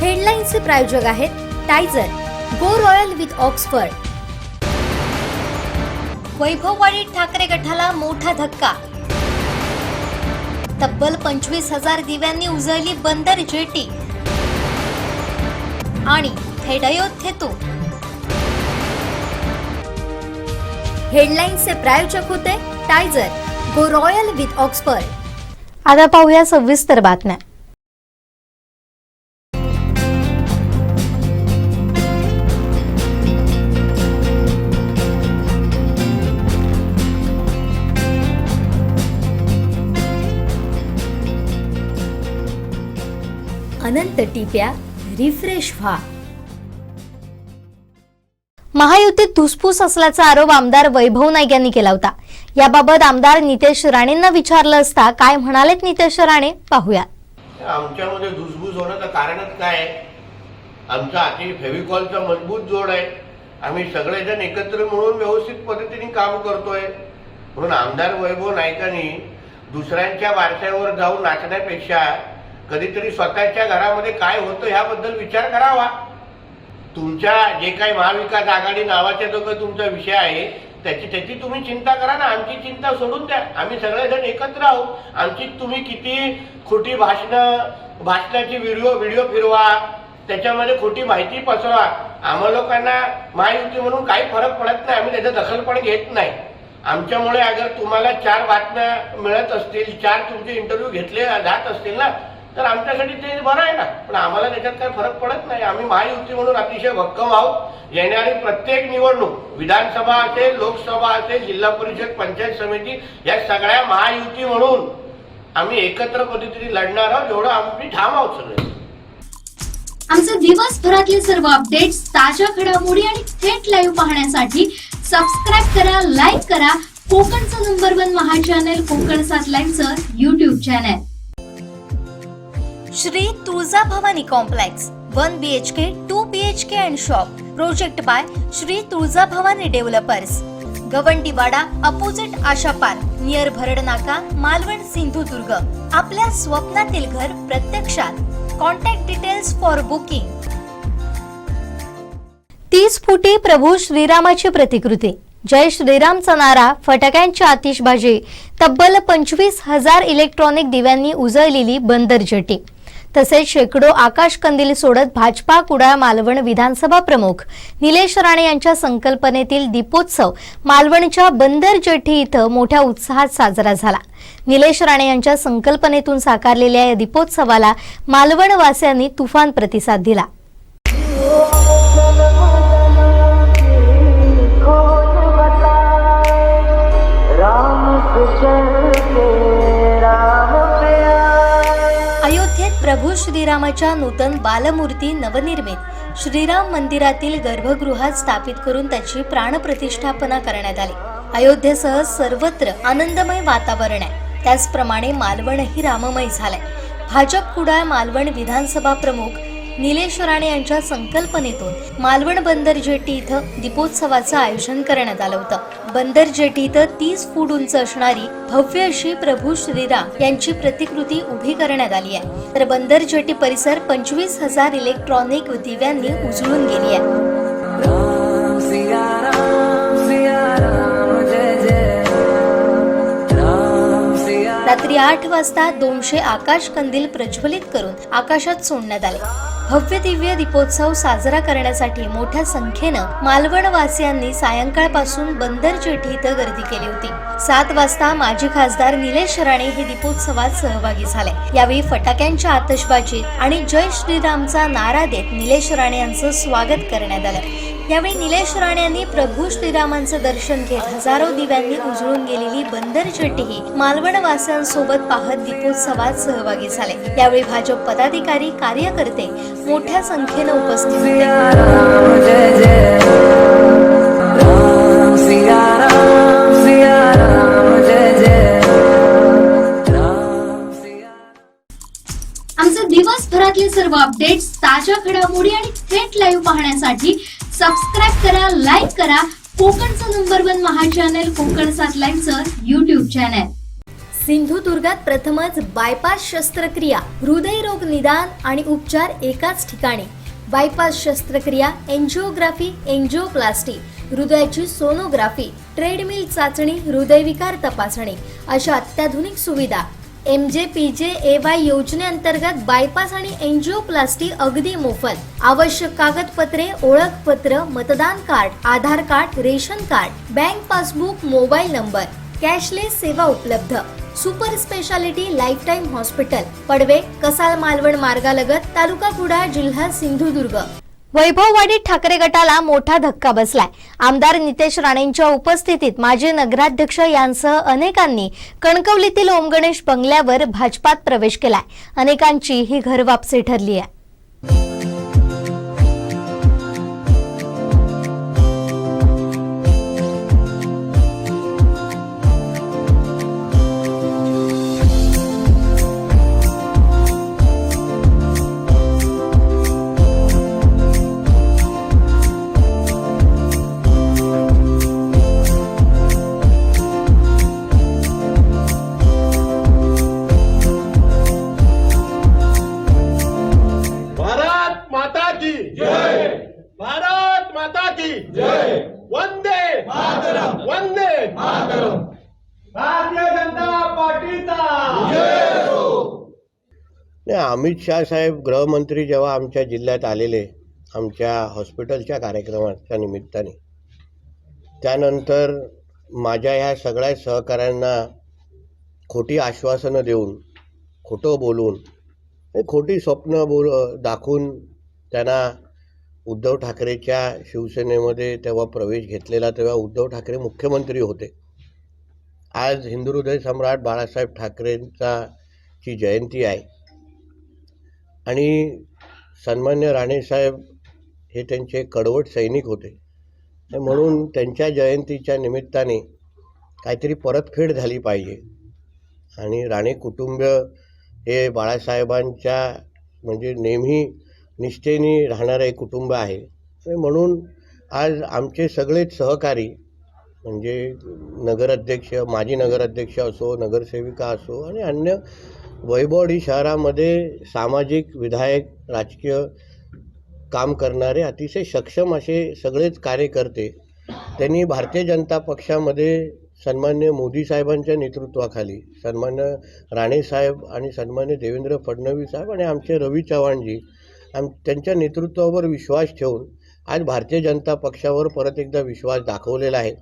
हेडलाईन्सचे प्रायोजक आहेत टायझर go royal with Oxford. Vaibhavwadi Thackeray गटाला मोठा धक्का. तब्बल पंचवीस हजार दिव्यांनी उजळली बंदर जेटी. आणि थेडयोथेतू अयोध्येतून हेडलाईन्सचे प्रायोजक होते टायझर गो रॉयल विथ ऑक्सफर्ड. आता पाहूया सविस्तर बातम्या. अनंत टिप्या रिफ्रेश व्हा. महायुतीत धुसफूस असल्याचा आरोप आमदार वैभव नाईक यांनी केला होता. याबाबत आमदार नितेश राणेंना विचारलं असता काय म्हणालेत नितेश राणे? पाहूया आमच्यामध्ये धुसफूस होण्याचं कारणच काय? आमचा अति फेविकॉलचा मजबूत जोड आहे. आम्ही सगळेजण एकत्र मिळून व्यवस्थित पद्धतीने काम करतोय. म्हणून आमदार वैभव नाईकांनी दुसऱ्यांच्या वारशावर जाऊन नाचण्यापेक्षा कधीतरी स्वतःच्या घरामध्ये काय होतं ह्याबद्दल विचार करावा. तुमच्या जे काही महाविकास आघाडी नावाच्या जो काही तुमचा विषय आहे त्याची त्याची तुम्ही चिंता करा ना आमची चिंता सोडून द्या. आम्ही सगळेजण एकत्र आहोत. आमची तुम्ही किती खोटी भाषणं भाषणाची व्हिडिओ व्हिडिओ फिरवा. त्याच्यामध्ये खोटी माहिती पसरवा. आम्हा लोकांना महायुती म्हणून काही फरक पडत नाही. आम्ही त्याचं दखल पण घेत नाही. आमच्यामुळे अगर तुम्हाला चार बातम्या मिळत असतील चार तुमचे इंटरव्ह्यू घेतले जात असतील ना तर आमच्यासाठी ते बरं आहे ना. पण आम्हाला त्याच्यात काही फरक पडत नाही. आम्ही महायुती म्हणून अतिशय भक्कम आहोत. येणारी प्रत्येक निवडणूक विधानसभा असेल लोकसभा असेल जिल्हा परिषद पंचायत समिती या सगळ्या महायुती म्हणून आम्ही एकत्र पद्धतीने लढणार आहोत. एवढं आम्ही ठाम आहोत सगळे. आमचे दिवसभरातले सर्व अपडेट्स ताज्या घडामोडी आणि थेट लाईव्ह पाहण्यासाठी सबस्क्राईब करा लाईक करा. कोकणचं नंबर वन महा चॅनल कोकण सात लाईव्हचं YouTube channel Shri Tuljabhavani complex one B H K two B H K and shop project by Shri Tuljabhavani developers Gawandiwada opposite Asha park near Bharad नाका मालवण सिंधुदुर्ग. आपल्या स्वप्नातील घर प्रत्यक्षात. Contact details for booking तीस फुटी प्रभू श्रीरामाची प्रतिकृती. जय श्रीरामचा नारा फटाक्यांची आतिषबाजी. तब्बल पंचवीस हजार इलेक्ट्रॉनिक दिव्यांनी उजळलेली बंदर जटी. तसेच शेकडो आकाश कंदील सोडत भाजपा कुडाळ मालवण विधानसभा प्रमुख. निलेश राणे यांच्या संकल्पनेतील दीपोत्सव मालवणच्या बंदर जेठी इथं मोठ्या उत्साहात साजरा झाला. निलेश राणे यांच्या संकल्पनेतून साकारलेल्या या दीपोत्सवाला मालवणवासियांनी तुफान प्रतिसाद दिला. प्रभू श्रीरामाच्या नूतन बालमूर्ती नवनिर्मित श्रीराम मंदिरातील गर्भगृहात स्थापित करून त्याची प्राणप्रतिष्ठापना करण्यात आली. अयोध्येसह सर्वत्र आनंदमय वातावरण आहे. त्याचप्रमाणे मालवणही राममय झालंय. भाजप कुडाळ मालवण विधानसभा प्रमुख निलेश राणे यांच्या संकल्पनेतून मालवण बंदर जेटी इथं दीपोत्सवाचं आयोजन करण्यात आलं होतं. बंदर जेटी इथं तीस फूट उंच असणारी भव्य अशी प्रभू श्रीराम यांची प्रतिकृती उभी करण्यात आली आहे. तर बंदर जेटी परिसर पंचवीस हजार इलेक्ट्रॉनिक दिव्यांनी उजळून गेली आहे. रात्री आठ वाजता दोनशे आकाश कंदील प्रज्वलित करून आकाशात सोडण्यात आले. भव्य दिव्य दीपोत्सव साजरा करण्यासाठी मोठ्या संख्येनं मालवणवासियांनी सायंकाळपासून बंदर जेठी इथं गर्दी केली होती. सात वाजता माजी खासदार निलेश राणे हे दीपोत्सवात सहभागी झाले. यावेळी फटाक्यांच्या आतषबाजीत आणि जय श्रीरामचा नारा देत निलेश राणे यांचं स्वागत करण्यात आलं. यावेळी निलेश राणे यांनी प्रभू श्रीरामांचं दर्शन घेत हजारो दिव्यांनी उजळून गेलेली बंदर चट्टीही मालवण वासियांसोबत पाहत दीपोत्सवात सहभागी झाले. यावेळी भाजप पदाधिकारी कार्यकर्ते मोठ्या संख्येनं उपस्थित होते. सिया राम जय जय. राम सिया राम सिया राम जय जय. राम सिया आमचे दिवसभरातले सर्व अपडेट्स ताज्या घडामोडी आणि थेट लाईव्ह पाहण्यासाठी सबस्क्राईब करा लाईक करा. कोकणचं नंबर वन महा चॅनल कोकण सातलाईनचं युट्यूब चॅनल सिंधुदुर्गात प्रथमच बायपास शस्त्रक्रिया हृदयरोग निदान आणि उपचार एकाच ठिकाणी. बायपास शस्त्रक्रिया एन्जिओग्राफी एन्जिओप्लास्टी हृदयाची सोनोग्राफी ट्रेडमिल चाचणी हृदयविकार तपासणी अशा अत्याधुनिक सुविधा M J P J A Y योजनेअंतर्गत बायपास आणि एन्जिओप्लास्टी अगदी मोफत. आवश्यक कागदपत्रे ओळखपत्र मतदान card Aadhaar card ration card bank passbook mobile number. Cashless सेवा उपलब्ध. Super speciality lifetime hospital. Padve Kasal Malvan मार्गालगत तालुका कुडाळ जिल्हा सिंधुदुर्ग. वैभववाडी ठाकरे गटाला मोठा धक्का बसलाय. आमदार नितेश राणेंच्या उपस्थितीत माजी नगराध्यक्ष यांसह अनेकांनी कणकवलीतील ओमगणेश बंगल्यावर भाजपात प्रवेश केलाय. अनेकांची ही घरवापसी ठरली आहे अमित शाह साहेब गृहमंत्री जेव्हा आमच्या जिल्ह्यात आलेले आमच्या हॉस्पिटलच्या कार्यक्रमाच्या निमित्ताने. त्यानंतर माझ्या ह्या सगळ्या सहकाऱ्यांना खोटी आश्वासनं देऊन खोटं बोलून हे खोटी स्वप्न बोल दाखवून त्यांना उद्धव ठाकरेच्या शिवसेनेमध्ये तेव्हा प्रवेश घेतलेला तेव्हा उद्धव ठाकरे मुख्यमंत्री होते. आज हिंदू हृदय सम्राट बाळासाहेब ठाकरेंचा ची जयंती आहे. आणि सन्मान्य राणेसाहेब हे त्यांचे कडवट सैनिक होते. म्हणून त्यांच्या जयंतीच्या निमित्ताने काहीतरी परतफेड झाली पाहिजे. आणि राणे कुटुंब हे बाळासाहेबांच्या म्हणजे नेहमी निष्ठेने राहणारं एक कुटुंब आहे. आणि म्हणून आज आमचे सगळेच सहकारी म्हणजे नगराध्यक्ष माजी नगराध्यक्ष असो नगरसेविका असो आणि अन्य वैभवडी शहरामध्ये सामाजिक विधायक राजकीय काम करणारे अतिशय सक्षम असे सगळेच कार्यकर्ते त्यांनी भारतीय जनता पक्षामध्ये सन्मान्य मोदी साहेबांच्या नेतृत्वाखाली सन्मान्य राणेसाहेब आणि सन्मान्य देवेंद्र फडणवीस साहेब आणि आमचे रवी चव्हाणजी आम त्यांच्या नेतृत्वावर विश्वास ठेवून आज भारतीय जनता पक्षावर परत एकदा विश्वास दाखवलेला आहे.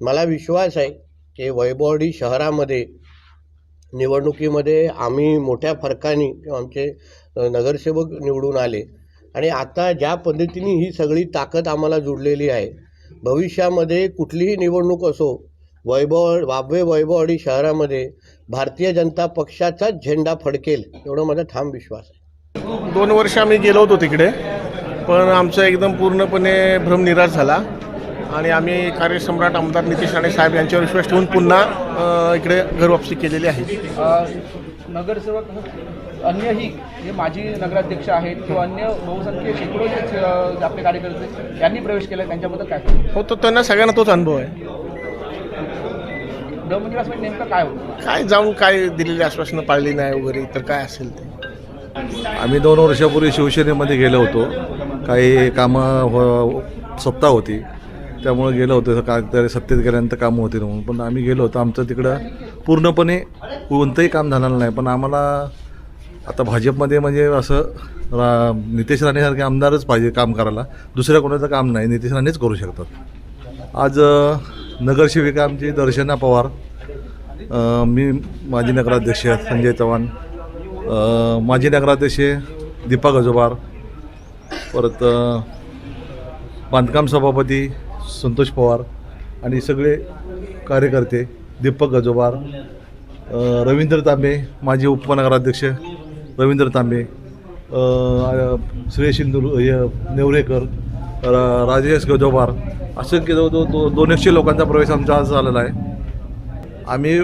मला विश्वास आहे की वैभवडी शहरामध्ये निवडणुकीमध्ये आम्ही मोठ्या फरकाने किंवा आमचे नगरसेवक निवडून आले. आणि आता ज्या पद्धतीने ही सगळी ताकद आम्हाला जुडलेली आहे भविष्यामध्ये कुठलीही निवडणूक असो वैभव वाबवे वैभववाडी शहरामध्ये भारतीय जनता पक्षाचाच झेंडा फडकेल एवढा माझा ठाम विश्वास आहे. दोन वर्ष आम्ही गेलो होतो तिकडे पण आमचा एकदम पूर्णपणे भ्रमनिराश झाला. आणि आम्ही कार्यसम्राट आमदार नितीश राणे साहेब यांच्यावर विश्वास ठेवून पुन्हा इकडे घरवापसी केलेली आहे. नगरसेवक अन्यही जे माजी नगराध्यक्ष आहेत किंवा अन्य बहुसंख्य शेकडो जे आपले कार्यकर्ते यांनी प्रवेश केला त्यांच्याबद्दल काय हो तर त्यांना सगळ्यांना तोच अनुभव आहे. गृहमंत्री म्हणजे नेमकं काय होतं? काय जाऊन काय दिलेली आश्वासनं पाळली नाही वगैरे तर काय असेल ते. आम्ही दोन वर्षापूर्वी शिवसेनेमध्ये गेलो होतो. काही कामं हो सत्ता होती. त्यामुळे गेलो होतो. का तरी सत्तेत गेल्यानंतर कामं होतील म्हणून. पण आम्ही गेलो होतो. आमचं तिकडं पूर्णपणे कोणतंही काम झालेलं नाही. पण आम्हाला आता भाजपमध्ये म्हणजे असं रा नितेश राणेसारखे आमदारच पाहिजे काम करायला. दुसऱ्या कोणाचं काम नाही. नितेश राणेच करू शकतात. आज नगरसेविका आमची दर्शना पवार. मी माजी नगराध्यक्ष संजय चव्हाण. माजी नगराध्यक्ष दीपा गजोबार परत बांधकाम सभापती संतोष पवार आणि सगळे कार्यकर्ते दीपक गजोबार रवींद्र तांबे माजी उपनगराध्यक्ष रवींद्र तांबे सुरेश य- नेवरेकर राजेश गजोबार असंख्य दो दो दो दोन एकशे लोकांचा प्रवेश आमचा आज झालेला आहे. आम्ही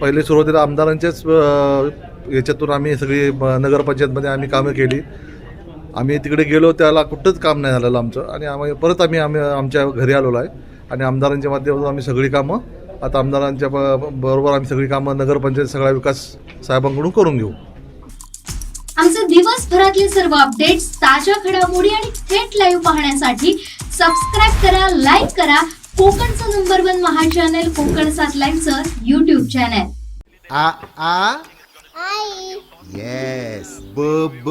पहिले सुरुवातीला आमदारांच्याच याच्यातून आम्ही सगळी नगरपंचायतमध्ये आम्ही कामं केली. आम्ही तिकडे गेलो त्याला कुठंच काम नाही झालेलं आमचं. आणि आम्ही परत आम्ही आम्ही आमच्या घरी आलेलो आहे. आणि आमदारांच्या माध्यमातून आम्ही सगळी कामं आता आमदारांच्या बरोबर आम्ही सगळी कामं नगरपंचायत सगळा विकास साहेबांकडून करून घेऊ. आमचे दिवसभरातले सर्व अपडेट्स ताज्या घडामोडी आणि थेट लाईव्ह पाहण्यासाठी सबस्क्राईब करा लाईक करा. कोकणचं नंबर वन महा चॅनल कोकण सात लाईव्हचं युट्यूब चॅनल आ? आ येस ब ब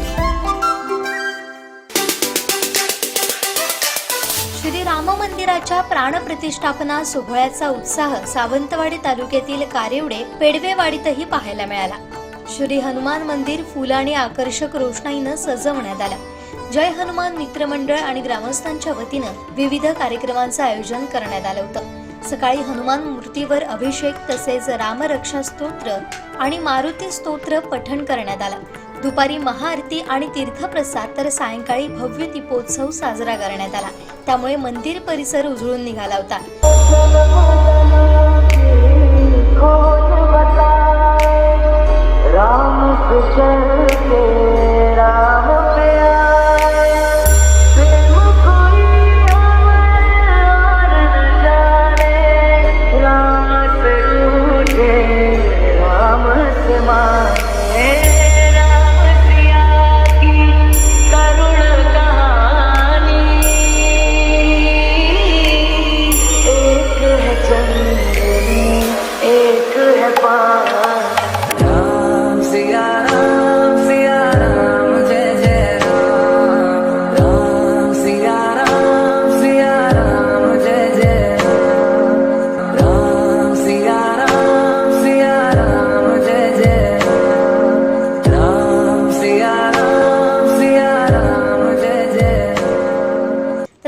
मंदिराच्या प्राणप्रतिष्ठापना सोहळ्याचा उत्साह सावंतवाडी तालुक्यातील कारेवडे पेडवेवाडीतही पाहायला मिळाला. श्री हनुमान मंदिर फुल आणि आकर्षक रोषणाईनं सजवण्यात आलं. जय हनुमान मित्रमंडळ आणि ग्रामस्थांच्या वतीनं विविध कार्यक्रमांचं आयोजन करण्यात आलं होतं. सकाळी हनुमान मूर्तीवर अभिषेक तसेच रामरक्षा स्तोत्र आणि मारुती स्तोत्र पठण करण्यात आलं. दुपारी महाआरती आणि तीर्थप्रसाद तर सायंकाळी भव्य दीपोत्सव साजरा करण्यात आला. त्यामुळे मंदिर परिसर उजळून निघाला होता.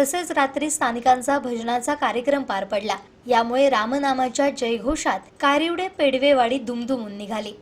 तसेच रात्री स्थानिकांचा भजनाचा कार्यक्रम पार पडला. यामुळे रामनामाच्या जयघोषात कारिवडे पेडवेवाडी दुमदुमून निघाली.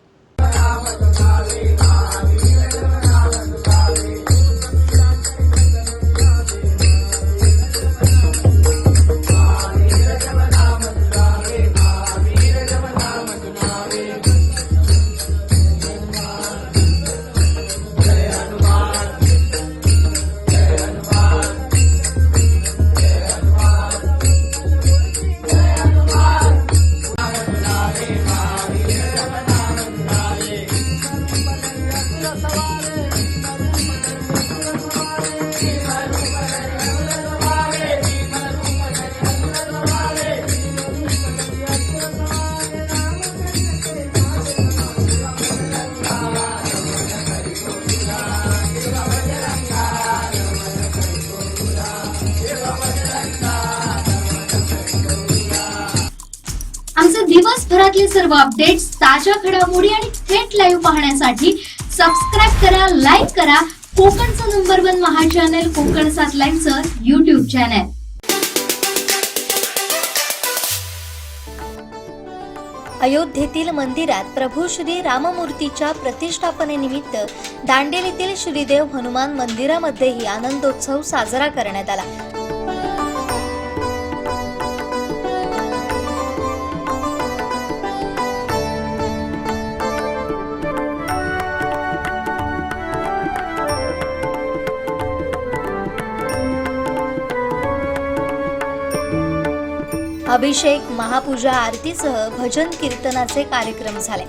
सर्व अपडेट्स ताज्या घडामोडी आणि थेट लाईव्ह पाहण्यासाठी सबस्क्राईब करा लाईक करा. कोकणचं नंबर वन महा चॅनल कोकण सात लाईव्हचं युट्यूब चॅनल अयोध्येतील मंदिरात प्रभू श्री राममूर्तीच्या प्रतिष्ठापनेनिमित्त दांडेलीतील श्रीदेव हनुमान मंदिरामध्येही आनंदोत्सव साजरा करण्यात आला. अभिषेक महापूजा आरतीसह भजन कीर्तनाचे कार्यक्रम झाले.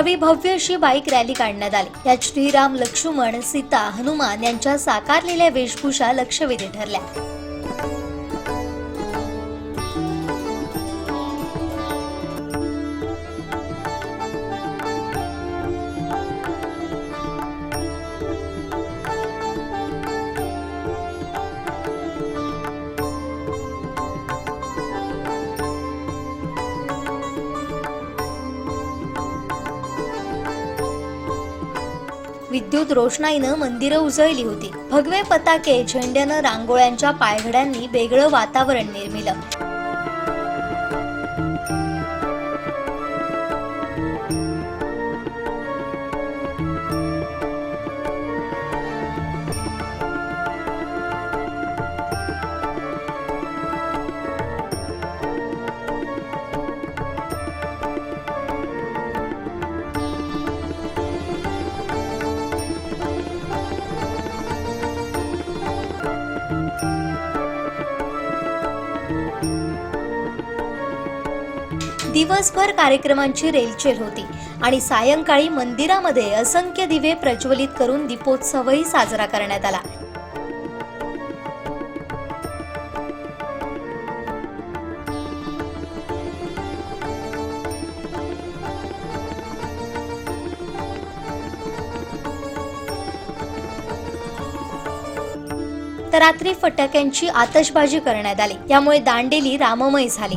यावेळी भव्य अशी बाईक रॅली काढण्यात आली. यात श्रीराम लक्ष्मण सीता हनुमान यांच्या साकारलेल्या वेशभूषा लक्षवेधी ठरल्या. विद्युत रोषणाईनं मंदिरं उजळली होती. भगवे पताके झेंड्यानं रांगोळ्यांच्या पायघड्यांनी वेगळं वातावरण निर्मिलं. दिवसभर कार्यक्रमांची रेलचेल होती आणि सायंकाळी मंदिरामध्ये असंख्य दिवे प्रज्वलित करून दीपोत्सवही साजरा करण्यात आला. तर रात्री फटाक्यांची आतषबाजी करण्यात आली. यामुळे दांडेली राममय झाली.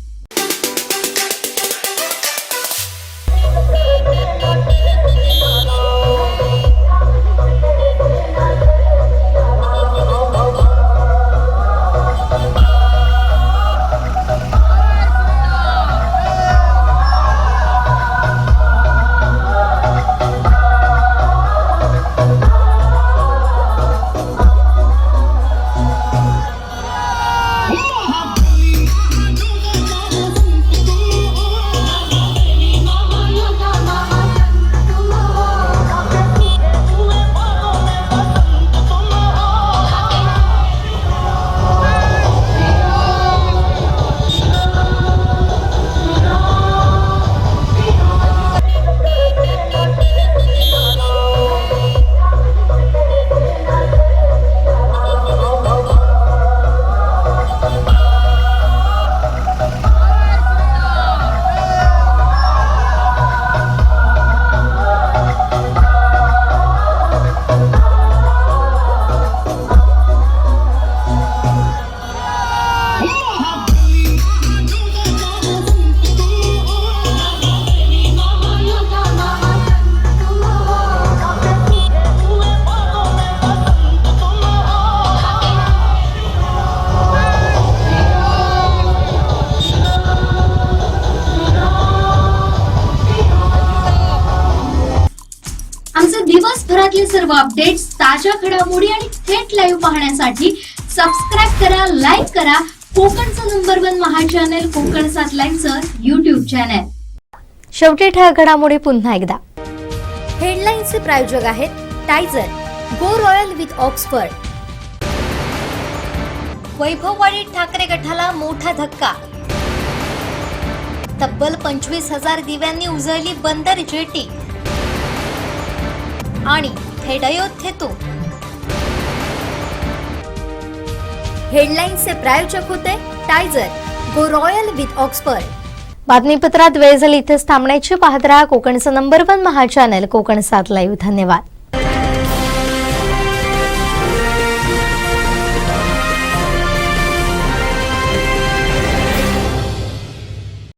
दिवसभरातले सर्व अपडेट्स ताज्या घडामोडी आणि थेट लाईव्ह पाहण्यासाठी सबस्क्राईब करा लाईक करा. कोकणचं नंबर वन महा चॅनल कोकण सात लाईव्हचं युट्यूब चॅनल शेवटी ठळक घडामोडी पुन्हा एकदा. हेडलाईन्सचे प्रायोजक आहेत टायझर go royal with Oxford Vaibhavwadi Thackeray गटाला मोठा धक्का. तब्बल पंचवीस हजार दिव्यांनी उजळली बंदर जेटी. आणि थेट अयोध्येतून हेडलाईन्सचे प्रायोजक होते टायझर गो रॉयल विथ ऑक्सफर्ड. बातमीपत्रात वेळ झाली इथेच थांबण्याची. पाहत राहा कोकणचं नंबर वन महा चॅनल कोकण सात लाईव्ह धन्यवाद.